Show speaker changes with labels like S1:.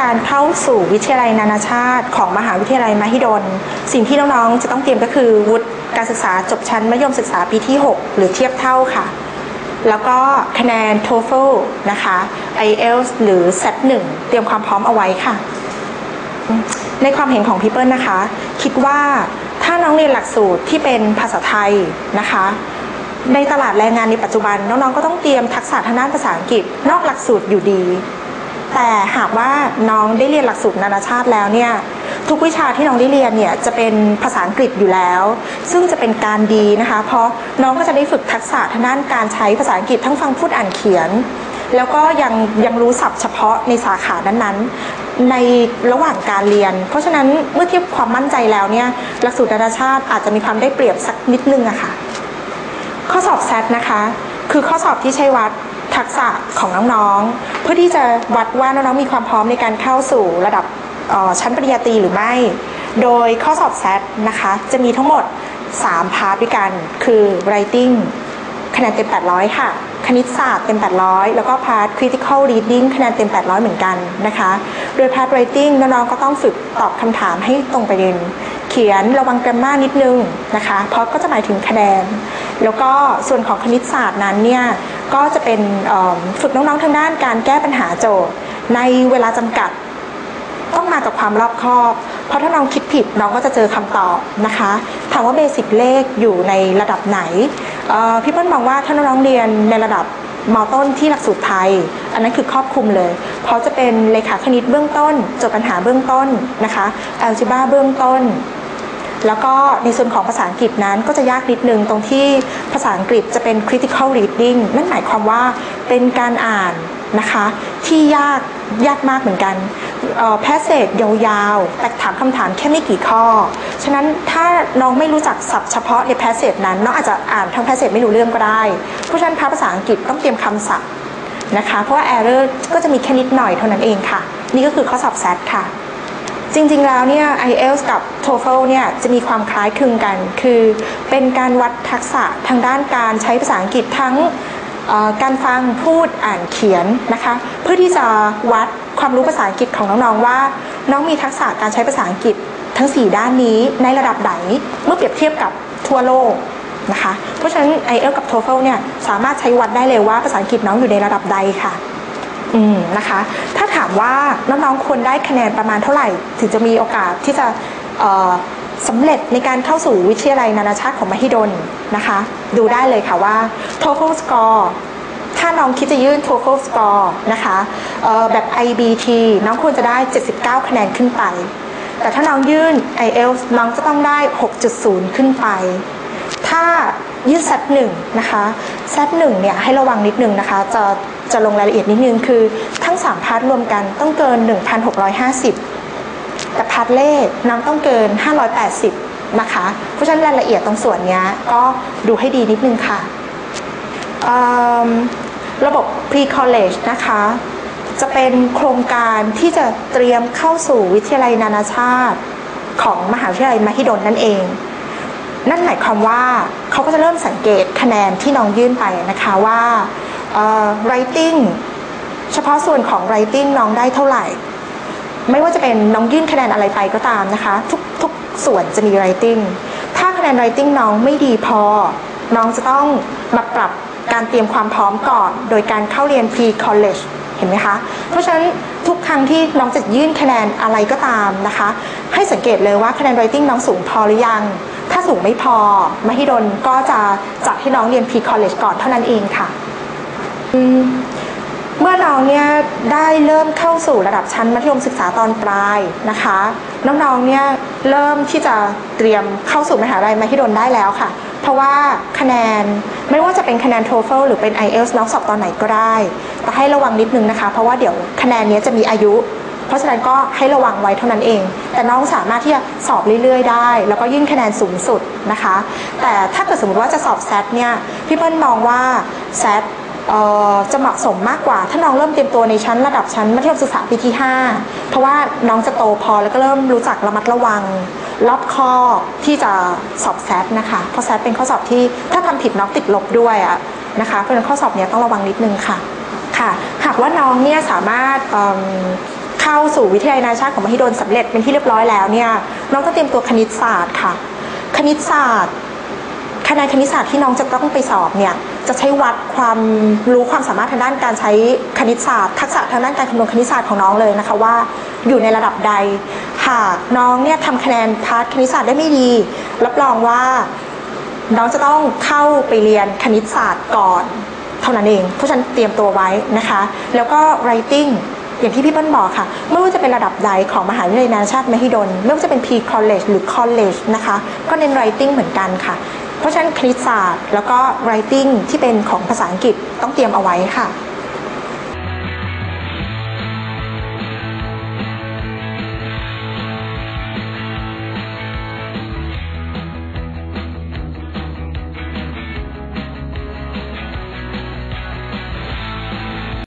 S1: การเข้าสู่วิทยาลัยนานาชาติของมหาวิทยาลัยมหิดล สิ่งที่น้องๆจะต้องเตรียมก็คือวุฒิการศึกษาจบชั้นมัธยมศึกษาปีที่ 6 หรือเทียบเท่าค่ะ แล้วก็คะแนน TOEFL นะคะ IELTS หรือ SAT 1 เตรียมความพร้อมเอาไว้ค่ะ ในความเห็นของพี่เปิ้ลนะคะ คิดว่าถ้าน้องเรียนหลักสูตรที่เป็นภาษาไทยนะคะในตลาดแรงงานในปัจจุบันน้องๆก็ต้องเตรียมทักษะทางด้านภาษาอังกฤษ นอกหลักสูตรอยู่ดี แต่หากว่าน้องได้เรียนหลักสูตรนานาชาติแล้วเนี่ยทุกวิชาที่น้องได้เรียนเนี่ยจะเป็นภาษาอังกฤษอยู่แล้ว ซึ่งจะเป็นการดีนะคะ เพราะน้องก็จะได้ฝึกทักษะทางด้านการใช้ภาษาอังกฤษทั้งฟังพูดอ่านเขียน แล้วก็ยังยังรู้ศัพท์เฉพาะในสาขานั้นๆ ในระหว่างการเรียน เพราะฉะนั้นเมื่อเทียบความมั่นใจแล้วเนี่ยหลักสูตรนานาชาติอาจจะมีความได้เปรียบสักนิดนึงอะค่ะข้อสอบแซดนะคะ คือข้อสอบที่ใช้วัด ทักษะของน้องๆ เพื่อที่จะวัดว่าน้องๆมีความพร้อมในการเข้าสู่ระดับชั้นปริญญาตรีหรือไม่ โดยข้อสอบแซดนะคะจะมีทั้งหมด 3 พาร์ทด้วยกัน คือ writing คะแนนเต็ม 800 ค่ะ คณิตศาสตร์เต็ม 800 แล้วก็พาร์ท critical reading คะแนนเต็ม 800 เหมือนกันนะคะ โดยพาร์ท writing น้องๆ ก็ต้องฝึกตอบคำถามให้ตรงประเด็น เขียนระวังกรมมานิดนึงนะคะ เพราะก็จะหมายถึงคะแนน แล้วก็ส่วนของคณิตศาสตร์นั้นเนี่ยก็จะเป็นฝึกน้องๆทางด้านการแก้ปัญหาโจทย์ ในเวลาจำกัดต้องมากับความรอบคอบ เพราะถ้าน้องคิดผิดน้องก็จะเจอคำตอบนะคะ ถามว่าเบสิกเลขอยู่ในระดับไหน พี่เปิ้ลมองว่าถ้าน้องเรียนในระดับมอต้นที่หลักสูตรไทย อันนั้นคือครอบคลุมเลย เพราะจะเป็นเลขาคณิตเบื้องต้นโจทย์ปัญหาเบื้องต้นนะคะแอลจิบ้าเบื้องต้น แล้วก็ในส่วนของภาษาอังกฤษนั้นก็จะยากนิดนึงตรงที่ภาษาอังกฤษจะเป็น critical reading นั่นหมายความว่าเป็นการอ่านนะคะที่ยากยากมากเหมือนกันแพสเซจยาวๆ แต่ถามคำถามแค่ไม่กี่ข้อ ฉะนั้นถ้าน้องไม่รู้จักศัพท์เฉพาะในแพสเซจนั้นน้องอาจจะอ่านทั้งแพสเซจไม่รู้เรื่องก็ได้ เพราะฉะนั้นภาษาอังกฤษต้องเตรียมคำศัพท์นะคะ เพราะว่า error ก็จะมีแค่นิดหน่อยเท่านั้นเองค่ะ นี่ก็คือข้อสอบแซดค่ะ จริงๆ แล้วเนี่ย IELTS กับ TOEFL เนี่ยจะมีความคล้ายคลึงกัน คือเป็นการวัดทักษะทางด้านการใช้ภาษาอังกฤษทั้งการฟังพูดอ่านเขียนนะคะเพื่อที่จะวัดความรู้ภาษาอังกฤษของน้องๆว่า น้องมีทักษะการใช้ภาษาอังกฤษทั้ง 4 ด้านนี้ในระดับไหนเมื่อเปรียบเทียบกับทั่วโลกนะคะเพราะฉะนั้น IELTS กับ TOEFL เนี่ยสามารถใช้วัดได้เลยว่าภาษาอังกฤษน้องอยู่ในระดับใดค่ะ อืมนะคะ ถ้าถามว่าน้องๆควรได้คะแนนประมาณเท่าไหร่ ถึงจะมีโอกาสที่จะสำเร็จในการเข้าสู่วิทยาลัยนานาชาติของมหิดลนะคะ ดูได้เลยค่ะว่า TOEFL score ถ้าน้องคิดจะยื่น TOEFL score นะคะแบบ IBT น้องควรจะได้ 79 คะแนนขึ้นไป แต่ถ้าน้องยื่น IELTS น้องจะต้องได้ 6.0 ขึ้นไป ถ้ายื่น SAT 1นะคะ SAT 1เนี่ยให้ระวังนิดนึงนะคะ จะจะลงรายละเอียดนิดนึงคือทั้ง 3 พาร์ทรวมกันต้องเกิน 1,650 แต่พาร์ทเลขน้องต้องเกิน 580 นะคะ เพราะฉะนั้นรายละเอียดตรงส่วนนี้ก็ดูให้ดีนิดนึงค่ะ ระบบ pre-college นะคะ จะเป็นโครงการที่จะเตรียมเข้าสู่วิทยาลัยนานาชาติของมหาวิทยาลัยมหิดลนั่นเอง นั่นหมายความว่าเขาก็จะเริ่มสังเกตคะแนนที่น้องยื่นไปนะคะว่า writing เฉพาะส่วนของ writing น้องได้เท่าไหร่ ไม่ว่าจะเป็นน้องยื่นคะแนนอะไรไปก็ตามนะคะ ทุกทุกส่วนจะมี writing ถ้าคะแนน writing น้องไม่ดีพอ น้องจะต้องมาปรับการเตรียมความพร้อมก่อน โดยการเข้าเรียน pre college เห็นไหมคะ เพราะฉะนั้นทุกครั้งที่น้องจะยื่นคะแนนอะไรก็ตามนะคะ ให้สังเกตเลยว่าคะแนน writing น้องสูงพอหรือยัง สูงไม่พอ มหิดลก็จะจัดให้น้องเรียน pre college ก่อนเท่านั้นเองค่ะ เมื่อเราเนี่ยได้เริ่มเข้าสู่ระดับชั้นมัธยมศึกษาตอนปลายนะคะ น้องๆเนี่ยเริ่มที่จะเตรียมเข้าสู่มหาลัยมหิดลได้แล้วค่ะ เพราะว่าคะแนนไม่ว่าจะเป็นคะแนน TOEFL หรือเป็น IELTS น้องสอบตอนไหนก็ได้ แต่ให้ระวังนิดนึงนะคะ เพราะว่าเดี๋ยวคะแนนนี้จะมีอายุ ราะฉะนั้นก็ให้ระวังไว้เท่านั้นเอง แต่น้องสามารถที่จะสอบเรื่อยๆ ได้ แล้วก็ยื่นคะแนนสูงสุดนะคะ แต่ถ้าเกิดสมมติว่าจะสอบแซดเนี่ยพี่เปิ้ลมองว่าแซดจะเหมาะสมมากกว่า ถ้าน้องเริ่มเตรียมตัวในชั้นระดับชั้นมัธยมศึกษาปีที่ 5 เพราะว่าน้องจะโตพอแล้วก็เริ่มรู้จักระมัดระวังรอบข้อที่จะสอบแซดนะคะ เพราะแซดเป็นข้อสอบที่ถ้าทำผิดน้องติดลบด้วยอะนะคะ เพราะฉะนั้นข้อสอบนี้ต้องระวังนิดนึงค่ะค่ะ หากว่าน้องเนี่ยสามารถ เข้าสู่วิทยาลัยนานาชาติของมหิดลสำเร็จเป็นที่เรียบร้อยแล้วเนี่ยน้องต้องเตรียมตัวคณิตศาสตร์ค่ะ คณิตศาสตร์คะแนนคณิตศาสตร์ที่น้องจะต้องไปสอบเนี่ยจะใช้วัดความรู้ความสามารถทางด้านการใช้คณิตศาสตร์ ทักษะทางด้านการคำนวณคณิตศาสตร์ของน้องเลยนะคะว่า อยู่ในระดับใดหากน้องเนี่ยทำคะแนนพาร์ทคณิตศาสตร์ได้ไม่ดี รับรองว่า น้องจะต้องเข้าไปเรียนคณิตศาสตร์ก่อน เท่านั้นเอง เพราะฉะนั้นเตรียมตัวไว้นะคะ แล้วก็ writing อย่างที่พี่เปิ้ลบอกค่ะ ไม่ว่าจะเป็นระดับใดของมหาวิทยาลัยนานาชาติมหิดล ไม่ว่าจะเป็น pre college หรือ college นะคะ ก็เน้น writing เหมือนกันค่ะ เพราะฉะนั้นคณิตศาสตร์ แล้วก็ writing ที่เป็นของภาษาอังกฤษต้องเตรียมเอาไว้ค่ะ